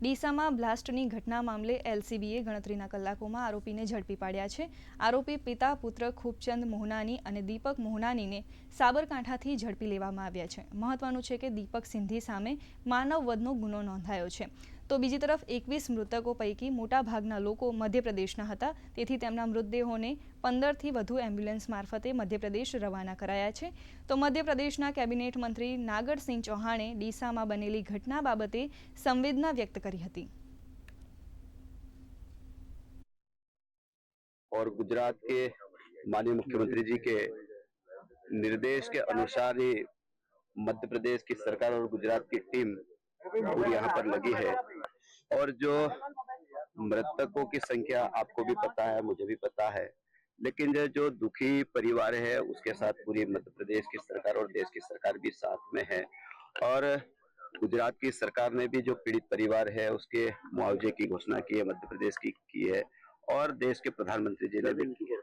ડીસામાં બ્લાસ્ટની ઘટના મામલે એલસીબીએ ગણતરીના કલાકોમાં આરોપીને ઝડપી પાડ્યા છે. આરોપી પિતા, પુત્ર ખૂબચંદ મોહનાની અને દીપક મોહનાનીને સાબરકાંઠાથી ઝડપી લેવામાં આવ્યા છે. મહત્વનું છે કે દીપક સિંધી સામે માનવ વધનો ગુનો નોંધાયો છે. તો બીજી તરફ એકવીસ મૃતકો પૈકી મોટાભાગના લોકો મધ્યપ્રદેશના હતા તેથી તેમના મૃતદેહોને પંદરથી વધુ એમ્બ્યુલન્સ મારફતે મધ્યપ્રદેશ રવાના કરાયા છે તો મધ્યપ્રદેશના કેબિનેટ મંત્રી નાગરસિંહ ચૌહાણે ડીસામાં બનેલી ઘટના બાબતે સંવેદના વ્યક્ત કરી હતી और गुजरात के माननीय मुख्यमंत्री जी के निर्देश के अनुसार ही मध्य प्रदेश की सरकार और गुजरात की टीम पूरी यहाँ पर लगी है। और जो मृतकों की संख्या आपको भी पता है, मुझे भी पता है। लेकिन जो जो दुखी परिवार है, उसके साथ पूरी मध्य प्रदेश की सरकार और देश की सरकार भी साथ में है। और गुजरात की सरकार ने भी जो पीड़ित परिवार है, उसके मुआवजे की घोषणा की है, मध्य प्रदेश की की है। और देश के प्रधानमंत्री जी ने भी की है।